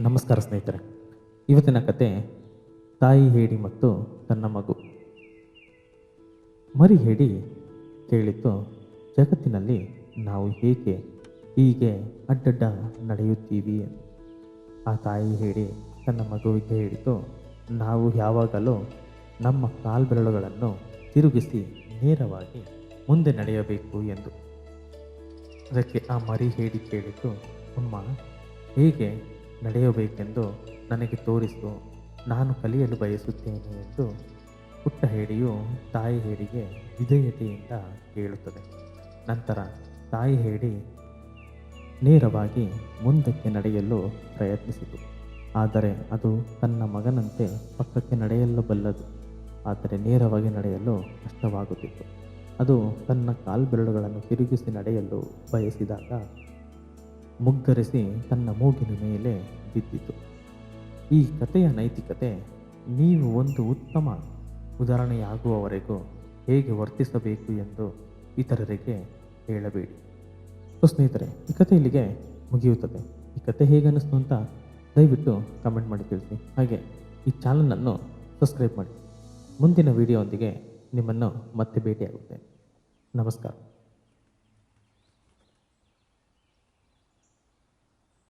ನಮಸ್ಕಾರ ಸ್ನೇಹಿತರೆ. ಇವತ್ತಿನ ಕತೆ ತಾಯಿ ಹೇಡಿ ಮತ್ತು ತನ್ನ ಮಗು. ಮರಿ ಹೇಡಿ ಕೇಳಿತ್ತು ಜಗತ್ತಿನಲ್ಲಿ ನಾವು ಹೇಗೆ, ಹೀಗೆ ಅಡ್ಡಡ್ಡ ನಡೆಯುತ್ತೀವಿ ಆ ತಾಯಿ ಹೇಳಿ ತನ್ನ ಮಗುವಿಗೆ ಹೇಳಿತು, ನಾವು ಯಾವಾಗಲೂ ನಮ್ಮ ಕಾಲ್ಬೆರಳುಗಳನ್ನು ತಿರುಗಿಸಿ ನೇರವಾಗಿ ಮುಂದೆ ನಡೆಯಬೇಕು ಎಂದು. ಅದಕ್ಕೆ ಆ ಮರಿ ಹೇಳಿ ಕೇಳಿತು, ಅಮ್ಮ, ಹೇಗೆ ನಡೆಯಬೇಕೆಂದು ನನಗೆ ತೋರಿಸು. ನಾನು ಕಲಿಯಲು ಬಯಸುತ್ತೇನೆ ಎಂದು ಪುಟ್ಟ ಹೇಡಿಯು ತಾಯಿ ಹೇಡಿಗೆ ವಿಧೇಯತೆಯಿಂದ ಕೇಳುತ್ತದೆ. ನಂತರ ತಾಯಿ ಹೇಡಿ ನೇರವಾಗಿ ಮುಂದಕ್ಕೆ ನಡೆಯಲು ಪ್ರಯತ್ನಿಸಿತು. ಆದರೆ ಅದು ತನ್ನ ಮಗನಂತೆ ಪಕ್ಕಕ್ಕೆ ನಡೆಯಲು ಬಲ್ಲದು ಆದರೆ ನೇರವಾಗಿ ನಡೆಯಲು ಕಷ್ಟವಾಗುತ್ತಿತ್ತು. ಅದು ತನ್ನ ಕಾಲ್ಬೆರಳುಗಳನ್ನು ತಿರುಗಿಸಿ ನಡೆಯಲು ಬಯಸಿದಾಗ ಮುಗ್ಗರಿಸಿ ತನ್ನ ಮೂಗಿನ ಮೇಲೆ ಬಿದ್ದಿತು. ಈ ಕಥೆಯ ನೈತಿಕತೆ ನೀವು ಒಂದು ಉತ್ತಮ ಉದಾಹರಣೆಯಾಗುವವರೆಗೂ ಹೇಗೆ ವರ್ತಿಸಬೇಕು ಎಂದು ಇತರರಿಗೆ ಹೇಳಬೇಡಿ. ಸೊ ಸ್ನೇಹಿತರೆ, ಈ ಕಥೆ ಇಲ್ಲಿಗೆ ಮುಗಿಯುತ್ತದೆ. ಈ ಕತೆ ಹೇಗೆ ಅನ್ನಿಸ್ತು ಅಂತ ದಯವಿಟ್ಟು ಕಮೆಂಟ್ ಮಾಡಿ ತಿಳಿಸಿ. ಹಾಗೆ ಈ ಚಾನಲನ್ನು ಸಬ್ಸ್ಕ್ರೈಬ್ ಮಾಡಿ. ಮುಂದಿನ ವಿಡಿಯೋದೊಂದಿಗೆ ನಿಮ್ಮನ್ನು ಮತ್ತೆ ಭೇಟಿಯಾಗುತ್ತೆ ನಮಸ್ಕಾರ.